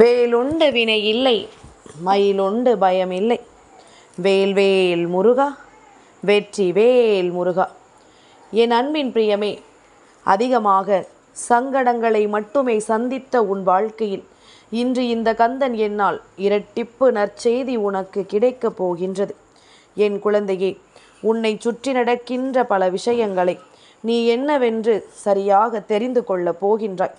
வேலுண்டு வினை இல்லை மயிலுண்டு பயம் இல்லை. வேல் வேல் முருகா வெற்றி வேல் முருகா. என் அன்பின் பிரியமே அதிகமாக சங்கடங்களை மட்டுமே சந்தித்த உன் வாழ்க்கையில் இன்று இந்த கந்தன் என்னால் இரட்டிப்பு நற்செய்தி உனக்கு கிடைக்கப் போகின்றது. என் குழந்தையே உன்னை சுற்றி நடக்கின்ற பல விஷயங்களை நீ என்னவென்று சரியாக தெரிந்து கொள்ளப் போகின்றாய்.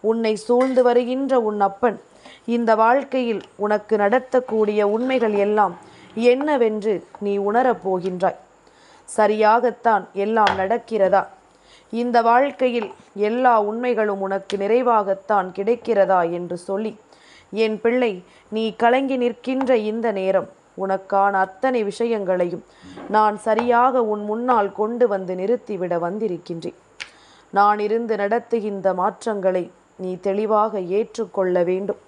உன்னை சூழ்ந்து வருகின்ற உன் அப்பன். இந்த வாழ்க்கையில் உனக்கு நடத்தக்கூடிய உண்மைகள் எல்லாம் என்னவென்று நீ உணரப் போகின்றாய். சரியாகத்தான் எல்லாம் நடக்கிறதா? இந்த வாழ்க்கையில் எல்லா உண்மைகளும் உனக்கு நிறைவாகத்தான் கிடைக்கிறதா என்று சொல்லி என் பிள்ளை நீ கலங்கி நிற்கின்ற இந்த நேரம் உனக்கான அத்தனை விஷயங்களையும் நான் சரியாக உன் முன்னால் கொண்டு வந்து நிறுத்திவிட வந்திருக்கின்றேன். நான் இருந்து நடத்துகின்ற மாற்றங்களை நீ தெளிவாக ஏற்றுக்கொள்ள வேண்டும்.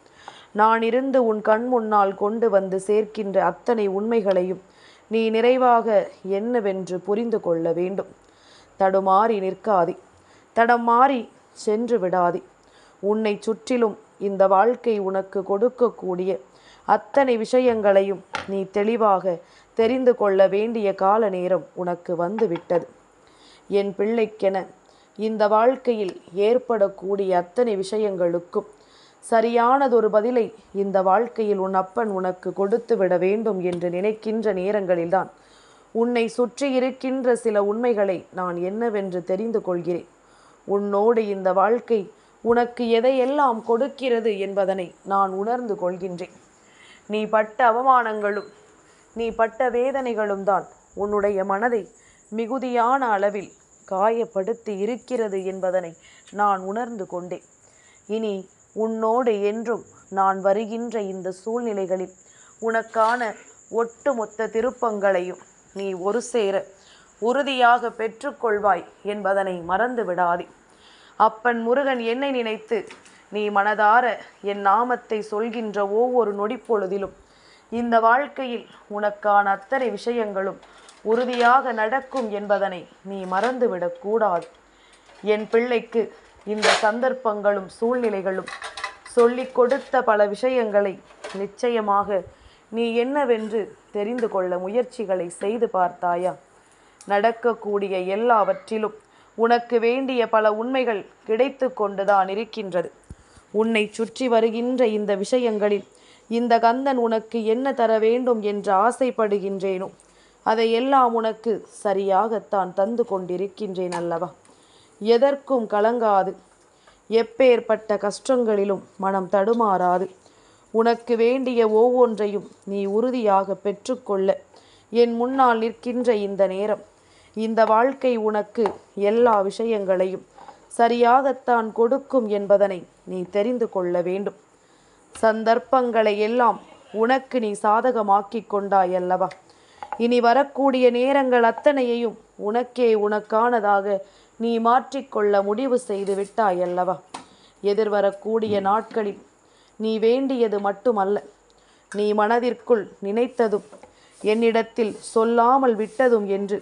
நான் இருந்து உன் கண் முன்னால் கொண்டு வந்து சேர்க்கின்ற அத்தனை உண்மைகளையும் நீ நிறைவாக என்னவென்று புரிந்து கொள்ள வேண்டும். தடுமாறி நிற்காதே. தடம் மாறி சென்று விடாதே. உன்னை சுற்றிலும் இந்த வாழ்க்கை உனக்கு கொடுக்கக்கூடிய அத்தனை விஷயங்களையும் நீ தெளிவாக தெரிந்து கொள்ள வேண்டிய கால நேரம் உனக்கு வந்துவிட்டது. என் பிள்ளைக்கென இந்த வாழ்க்கையில் ஏற்படக்கூடிய அத்தனை விஷயங்களுக்கும் சரியானதொரு பதிலை இந்த வாழ்க்கையில் உன் அப்பன் உனக்கு கொடுத்து விட வேண்டும் என்று நினைக்கின்ற நேரங்களில்தான் உன்னை சுற்றி இருக்கின்ற சில உண்மைகளை நான் என்னவென்று தெரிந்து கொள்கிறேன். உன்னோடு இந்த வாழ்க்கை உனக்கு எதையெல்லாம் கொடுக்கிறது என்பதனை நான் உணர்ந்து கொள்கின்றேன். நீ பட்ட அவமானங்களும் நீ பட்ட வேதனைகளும் தான் உன்னுடைய மனதை மிகுதியான அளவில் காயப்படுத்தி இருக்கிறது என்பதனை நான் உணர்ந்து கொண்டேன். இனி உன்னோடு என்றும் நான் வருகின்ற இந்த சூழ்நிலைகளில் உனக்கான ஒட்டுமொத்த திருப்பங்களையும் நீ ஒரு சேர உறுதியாக பெற்றுக்கொள்வாய் என்பதனை மறந்து விடாதே. அப்பன் முருகன் என்னை நினைத்து நீ மனதார என் நாமத்தை சொல்கின்ற ஒவ்வொரு நொடிப்பொழுதிலும் இந்த வாழ்க்கையில் உனக்கான அத்தனை விஷயங்களும் உறுதியாக நடக்கும் என்பதனை நீ மறந்துவிடக்கூடாது என் பிள்ளைக்கு இந்த சந்தர்ப்பங்களும் சூழ்நிலைகளும் சொல்லிக் கொடுத்த பல விஷயங்களை நிச்சயமாக நீ என்னவென்று தெரிந்து கொள்ள முயற்சிகளை செய்து பார்த்தாயா? நடக்கக்கூடிய எல்லாவற்றிலும் உனக்கு வேண்டிய பல உண்மைகள் கிடைத்து கொண்டுதான் இருக்கின்றது. உன்னை சுற்றி வருகின்ற இந்த விஷயங்களில் இந்த கந்தன் உனக்கு என்ன தர வேண்டும் என்று ஆசைப்படுகின்றேனோ அதையெல்லாம் உனக்கு சரியாகத்தான் தந்து கொண்டிருக்கின்றேன் அல்லவா? எதற்கும் கலங்காது. எப்பேற்பட்ட கஷ்டங்களிலும் மனம் தடுமாறாது. உனக்கு வேண்டிய ஒவ்வொன்றையும் நீ உறுதியாக பெற்றுக்கொள்ள என் முன்னால் நிற்கின்ற இந்த நேரம் இந்த வாழ்க்கை உனக்கு எல்லா விஷயங்களையும் சரியாகத்தான் கொடுக்கும் என்பதனை நீ தெரிந்து கொள்ள வேண்டும். சந்தர்ப்பங்களை எல்லாம் உனக்கு நீ சாதகமாக்கிக் கொண்டாய் அல்லவா? இனி வரக்கூடிய நேரங்கள் அத்தனையையும் உனக்கே உனக்கானதாக நீ மாற்றிக்கொள்ள முடிவு செய்து விட்டாய் அல்லவா? எதிர்வரக்கூடிய நாட்களில் நீ வேண்டியது மட்டுமல்ல. நீ மனதிற்குள் நினைத்ததும் என்னிடத்தில் சொல்லாமல் விட்டதும் என்று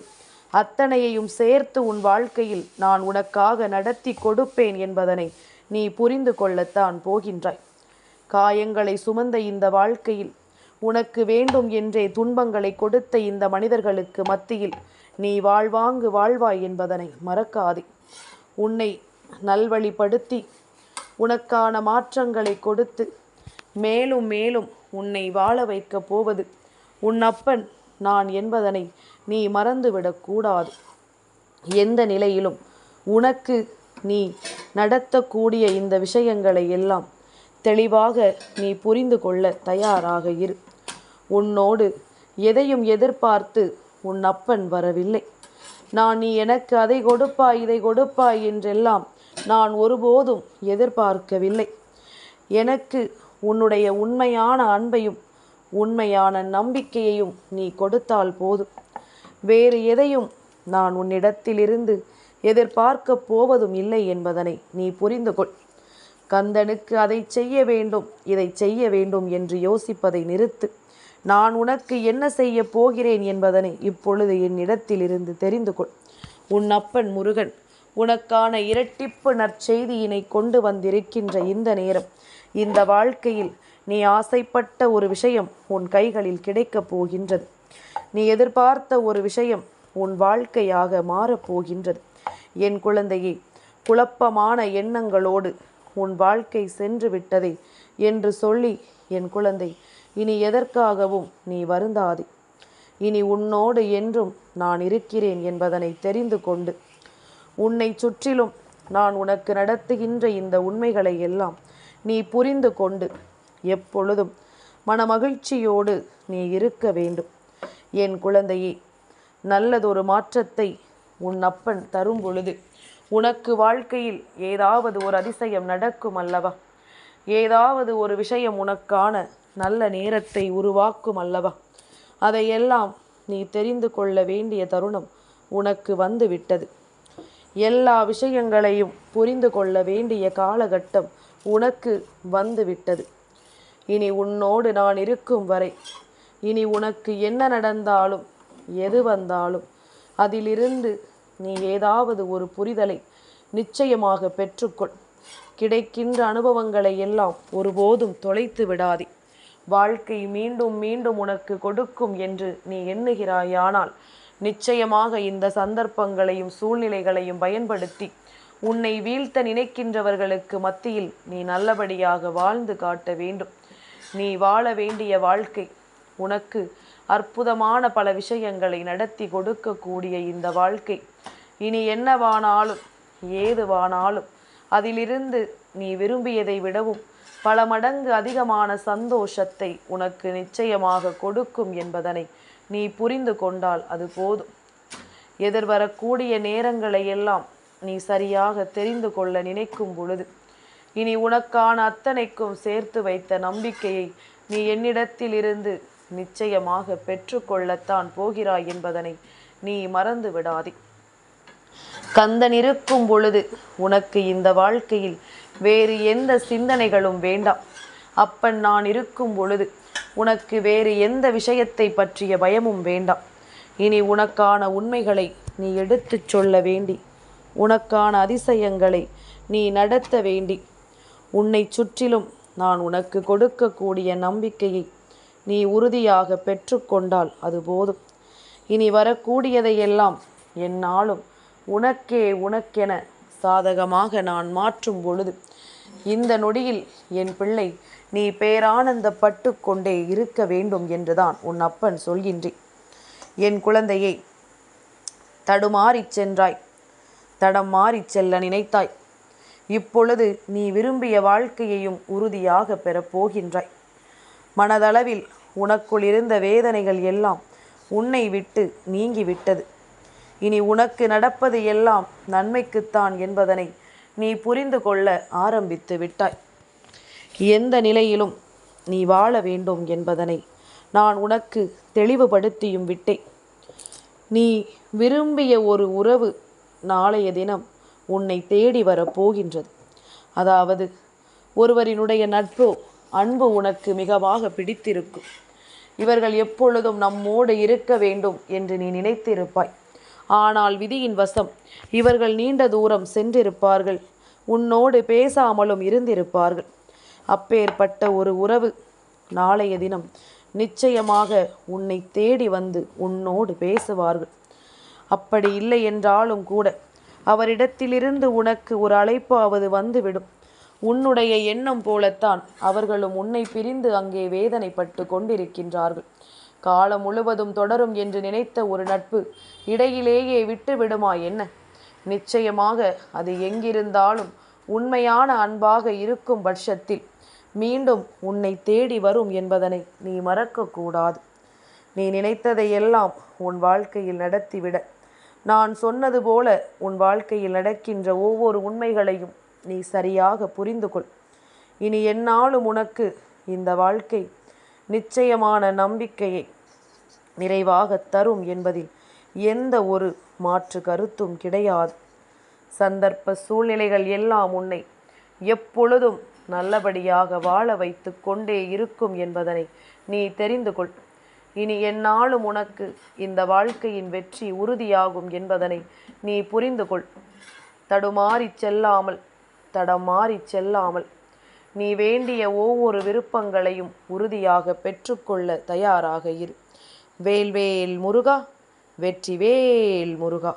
அத்தனையையும் சேர்த்து உன் வாழ்க்கையில் நான் உனக்காக நடத்தி கொடுப்பேன் என்பதனை நீ புரிந்து கொள்ளத்தான் போகின்றாய். காயங்களை சுமந்த இந்த வாழ்க்கையில் உனக்கு வேண்டும் என்றே துன்பங்களை கொடுத்த இந்த மனிதர்களுக்கு மத்தியில் நீ வாழ்வாங்கு வாழ்வாய் என்பதனை மறக்காதே. உன்னை நல்வழிப்படுத்தி உனக்கான மாற்றங்களை கொடுத்து மேலும் மேலும் உன்னை வாழ வைக்கப் போவது உன் அப்பன் நான் என்பதனை நீ மறந்துவிடக்கூடாது எந்த நிலையிலும் உனக்கு நீ நடத்தக்கூடிய இந்த விஷயங்களை எல்லாம் தெளிவாக நீ புரிந்து கொள்ள தயாராக இரு. உன்னோடு எதையும் எதிர்பார்த்து உன் அப்பன் வரவில்லை. நான் நீ எனக்கு அதை கொடுப்பாய் இதை கொடுப்பாய் என்றெல்லாம் நான் ஒருபோதும் எதிர்பார்க்கவில்லை. எனக்கு உன்னுடைய உண்மையான அன்பையும் உண்மையான நம்பிக்கையையும் நீ கொடுத்தால் போதும். வேறு எதையும் நான் உன்னிடத்திலிருந்து எதிர்பார்க்கப் போவதும் இல்லை என்பதனை நீ புரிந்து கொள். கந்தனுக்கு அதை செய்ய வேண்டும் இதை செய்ய வேண்டும் என்று யோசிப்பதை நிறுத்து. நான் உனக்கு என்ன செய்ய போகிறேன் என்பதனை இப்பொழுது என்னிடத்திலிருந்து தெரிந்து கொள். உன் அப்பன் முருகன் உனக்கான இரட்டிப்பு நற்செய்தியினை கொண்டு வந்திருக்கின்ற இந்த நேரம் இந்த வாழ்க்கையில் நீ ஆசைப்பட்ட ஒரு விஷயம் உன் கைகளில் கிடைக்கப் போகின்றது. நீ எதிர்பார்த்த ஒரு விஷயம் உன் வாழ்க்கையாக மாறப்போகின்றது என் குழந்தையே குழப்பமான எண்ணங்களோடு உன் வாழ்க்கை சென்று விட்டதே என்று சொல்லி என் குழந்தை இனி எதற்காகவும் நீ வருந்தாதே. இனி உன்னோடு என்றும் நான் இருக்கிறேன் என்பதனை தெரிந்து கொண்டு உன்னை சுற்றிலும் நான் உனக்கு நடத்துகின்ற இந்த உண்மைகளை எல்லாம் நீ புரிந்து கொண்டு எப்பொழுதும் மனமகிழ்ச்சியோடு நீ இருக்க வேண்டும். என் குழந்தையே நல்லதொரு மாற்றத்தை உன் அப்பன் தரும் பொழுது உனக்கு வாழ்க்கையில் ஏதாவது ஒரு அதிசயம் நடக்கும் அல்லவா? ஏதாவது ஒரு விஷயம் உனக்கான நல்ல நேரத்தை உருவாக்கும் அல்லவா? அதையெல்லாம் நீ தெரிந்து கொள்ள வேண்டிய தருணம் உனக்கு வந்து விட்டது எல்லா விஷயங்களையும் புரிந்து கொள்ள வேண்டிய காலகட்டம் உனக்கு வந்து விட்டது இனி உன்னோடு நான் இருக்கும் வரை இனி உனக்கு என்ன நடந்தாலும் எது வந்தாலும் அதிலிருந்து நீ ஏதாவது ஒரு புரிதலை நிச்சயமாக பெற்றுக்கொள். கிடைக்கின்ற அனுபவங்களை எல்லாம் ஒருபோதும் தொலைத்து விடாதே. வாழ்க்கை மீண்டும் மீண்டும் உனக்கு கொடுக்கும் என்று நீ எண்ணுகிறாயானால் நிச்சயமாக இந்த சந்தர்ப்பங்களையும் சூழ்நிலைகளையும் பயன்படுத்தி உன்னை வீழ்த்த நினைக்கின்றவர்களுக்கு மத்தியில் நீ நல்லபடியாக வாழ்ந்து காட்ட வேண்டும். நீ வாழ வேண்டிய வாழ்க்கை உனக்கு அற்புதமான பல விஷயங்களை நடத்தி கொடுக்கக்கூடிய இந்த வாழ்க்கை. இனி என்னவானாலும் ஏதுவானாலும் அதிலிருந்து நீ விரும்பியதை விடவும் பல மடங்கு அதிகமான சந்தோஷத்தை உனக்கு நிச்சயமாக கொடுக்கும் என்பதனை நீ புரிந்து கொண்டால் அது போதும். எதிர்வரக்கூடிய நேரங்களை எல்லாம் நீ சரியாக தெரிந்து கொள்ள நினைக்கும் பொழுது இனி உனக்கான அத்தனைக்கும் சேர்த்து வைத்த நம்பிக்கையை நீ என்னிடத்தில் இருந்து நிச்சயமாக பெற்றுக்கொள்ளத்தான் போகிறாய் என்பதனை நீ மறந்து விடாதே. கந்தன் இருக்கும் பொழுது உனக்கு இந்த வாழ்க்கையில் வேறு எந்த சிந்தனைகளும் வேண்டாம். அப்பன் நான் இருக்கும் பொழுது உனக்கு வேறு எந்த விஷயத்தை பற்றிய பயமும் வேண்டாம். இனி உனக்கான உண்மைகளை நீ எடுத்துச் சொல்ல வேண்டி உனக்கான அதிசயங்களை நீ நடத்த வேண்டி உன்னை சுற்றிலும் நான் உனக்கு கொடுக்கக்கூடிய நம்பிக்கையை நீ உறுதியாக பெற்றுக்கொண்டால் அது போதும். இனி வரக்கூடியதையெல்லாம் என்னாலும் உனக்கே உனக்கென சாதகமாக நான் மாற்றும் பொழுது இந்த நொடியில் என் பிள்ளை நீ பேரானந்தப்பட்டு கொண்டே இருக்க வேண்டும் என்றுதான் உன் அப்பன் சொல்கின்றேன் என் குழந்தையை தடுமாறிச் சென்றாய். தடம் மாறிச் செல்ல நினைத்தாய். இப்பொழுது நீ விரும்பிய வாழ்க்கையையும் உறுதியாக பெறப்போகின்றாய் மனதளவில் உனக்குள் இருந்த வேதனைகள் எல்லாம் உன்னை விட்டு நீங்கிவிட்டது. இனி உனக்கு நடப்பது எல்லாம் நன்மைக்குத்தான் என்பதனை நீ புரிந்து கொள்ள ஆரம்பித்து விட்டாய். எந்த நிலையிலும் நீ வாழ வேண்டும் என்பதனை நான் உனக்கு தெளிவுபடுத்தியும் விட்டேன். நீ விரும்பிய ஒரு உறவு நாளைய தினம் உன்னை தேடி வரப்போகின்றது அதாவது ஒருவரினுடைய நட்போ அன்பு உனக்கு மிகவாக பிடித்திருக்கும். இவர்கள் எப்பொழுதும் நம்மோடு இருக்க வேண்டும் என்று நீ நினைத்திருப்பாய். ஆனால் விதியின் வசம் இவர்கள் நீண்ட தூரம் சென்றிருப்பார்கள். உன்னோடு பேசாமலும் இருந்திருப்பார்கள். அப்பேற்பட்ட ஒரு உறவு நாளைய தினம் நிச்சயமாக உன்னை தேடி வந்து உன்னோடு பேசுவார்கள். அப்படி இல்லை என்றாலும் கூட அவரிடத்திலிருந்து உனக்கு ஒரு அழைப்பாவது வந்துவிடும். உன்னுடைய எண்ணம் போலத்தான் அவர்களும் உன்னை பிரிந்து அங்கே வேதனைப்பட்டு கொண்டிருக்கின்றார்கள். காலம் முழுவதும் தொடரும் என்று நினைத்த ஒரு நட்பு இடையிலேயே விட்டு விடுமா என்ன? நிச்சயமாக அது எங்கிருந்தாலும் உண்மையான அன்பாக இருக்கும் பட்சத்தில் மீண்டும் உன்னை தேடி வரும் என்பதனை நீ மறக்கக்கூடாது நீ நினைத்ததையெல்லாம் உன் வாழ்க்கையில் நடத்திவிட. நான் சொன்னது போல உன் வாழ்க்கையில் நடக்கின்ற ஒவ்வொரு உண்மைகளையும் நீ சரியாக புரிந்து கொள் இனி என்னாலும் உனக்கு இந்த வாழ்க்கை நிச்சயமான நம்பிக்கையை நிறைவாக தரும் என்பதில் எந்த ஒரு மாற்று கருத்தும் கிடையாது. சந்தர்ப்ப சூழ்நிலைகள் எல்லாம் உன்னை எப்பொழுதும் நல்லபடியாக வாழ வைத்து கொண்டே இருக்கும் என்பதனை நீ தெரிந்து கொள். இனி என்னாலும் உனக்கு இந்த வாழ்க்கையின் வெற்றி உறுதியாகும் என்பதனை நீ புரிந்து கொள். தடுமாறி செல்லாமல் தடம் மாறி செல்லாமல் நீ வேண்டிய ஒவ்வொரு விருப்பங்களையும் உறுதியாக பெற்றுக்கொள்ள தயாராக இரு. வேல்வேல் முருகா வெற்றிவேல் முருகா.